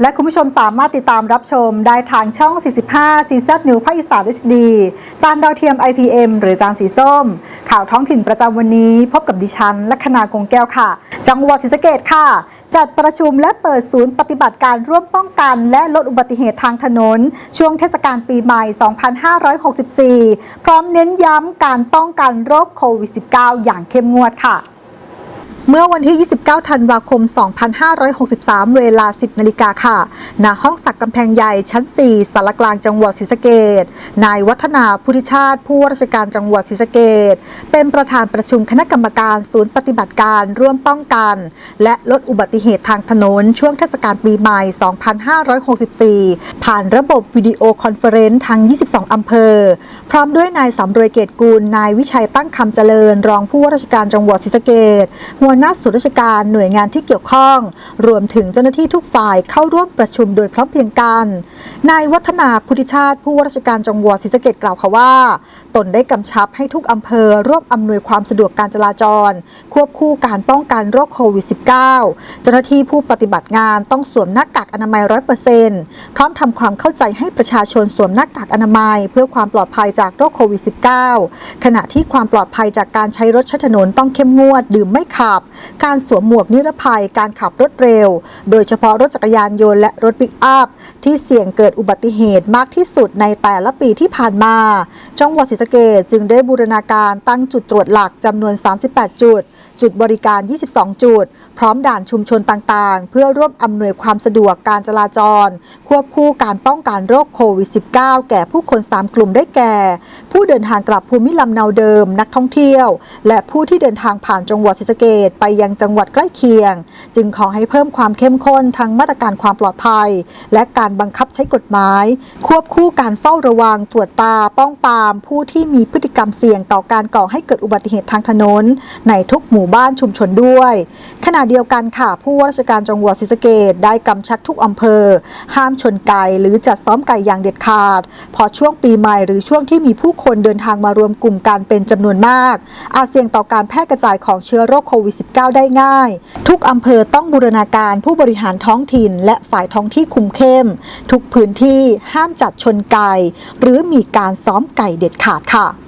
และคุณผู้ชมสามารถติดตามรับชมได้ทางช่อง 45ซีซัดนิวภาคอีสาน HD จานดาวเทียม IPM หรือจานสีส้ม ข่าวท้องถิ่นประจำวันนี้ พบกับดิฉันและคณากงแก้วค่ะ จังหวัดศรีสะเกดค่ะ จัดประชุมและเปิดศูนย์ปฏิบัติการร่วมป้องกัน และลดอุบัติเหตุทางถนน ช่วงเทศกาลปีใหม่ 2564 พร้อมเน้นย้ำการป้องกันโรคโควิด -19 อย่างเข้มงวดค่ะ เมื่อวันที่ 29 ธันวาคม 2563 เวลา 10 นาฬิกาค่ะ ณ ห้องสักกำแพงใหญ่ชั้น 4 สารกลางจังหวัดศรีสะเกดนายวัฒนาพุทธิชาติ ผู้ว่าราชการจังหวัดศรีสะเกดเป็นประธานประชุมคณะกรรมการศูนย์ปฏิบัติการร่วมป้องกัน และลดอุบัติเหตุทางถนนช่วงเทศกาลปีใหม่ 2564 ผ่านระบบวิดีโอคอนเฟอเรนซ์ทั้ง 22 อำเภอ พร้อมด้วยนายสำรวยเกตกุลนายวิชัยตั้งคำเจริญ รองผู้ว่าราชการจังหวัดศรีสะเกดหัวหน้าส่วนราชการหน่วยงานที่เกี่ยวข้อง รวมถึงเจ้าหน้าที่ทุกฝ่ายเข้าร่วมประชุมโดยพร้อมเพรียงกัน นายวัฒนาพุทธิชาติผู้ว่าราชการจังหวัดศรีสะเกดกล่าวค่ะว่า ตนได้กำชับให้ทุกอำเภอร่วมอำนวยความสะดวกการจราจร ควบคู่การป้องกันโรคโควิด -19 เจ้าหน้าที่ผู้ปฏิบัติงานต้องสวมหน้ากากอนามัย 100%พร้อมทำความเข้าใจให้ประชาชนสวมหน้ากากอนามัย เพื่อความปลอดภัยจากโรคโควิด -19 ขณะที่ความปลอดภัยจากการใช้รถใช้ถนนต้องเข้มงวด ดื่มไม่ขับ การสวมหมวกนิรภัย การขับรถเร็ว โดยเฉพาะรถจักรยานยนต์และรถปิกอัพที่เสี่ยงเกิดอุบัติเหตุมากที่สุดในแต่ละปีที่ผ่านมา จังหวัดศรีสะเกษจึงได้บูรณาการตั้งจุดตรวจหลักจำนวน 38 จุด จุดบริการ 22 จุด พร้อมด่านชุมชนต่างๆ เพื่อร่วมอำนวยความสะดวกการจราจร ควบคู่การป้องกันโรคโควิด -19 แก่ผู้คน 3 กลุ่มได้แก่ ผู้เดินทางกลับภูมิลำเนาเดิม นักท่องเที่ยว และผู้ที่เดินทางผ่านจังหวัดศรีสะเกษไปยังจังหวัดใกล้เคียง จึงขอให้เพิ่มความเข้มข้นทั้งมาตรการความปลอดภัย และการบังคับใช้กฎหมาย ควบคู่การเฝ้าระวังตรวจตาป้องปาม ผู้ที่มีพฤติกรรมเสี่ยงต่อการก่อให้เกิดอุบัติเหตุทางถนนในทุกหมู่มู่บ้านชุมชนด้วย ขณะเดียวกันค่ะ ผู้ว่าราชการจังหวัดศรีสะเกดได้กำชับทุกอำเภอ ห้ามชนไก่หรือจัดซ้อมไก่อย่างเด็ดขาด พอช่วงปีใหม่หรือช่วงที่มีผู้คนเดินทางมารวมกลุ่มกันเป็นจำนวนมาก อาจเสี่ยงต่อการแพร่กระจายของเชื้อโรคโควิด -19 ได้ง่าย ทุกอำเภอต้องบูรณาการผู้บริหารท้องถิ่น และฝ่ายท้องที่คุมเข้ม ทุกพื้นที่ห้ามจัดชนไก่หรือมีการซ้อมไก่เด็ดขาดค่ะ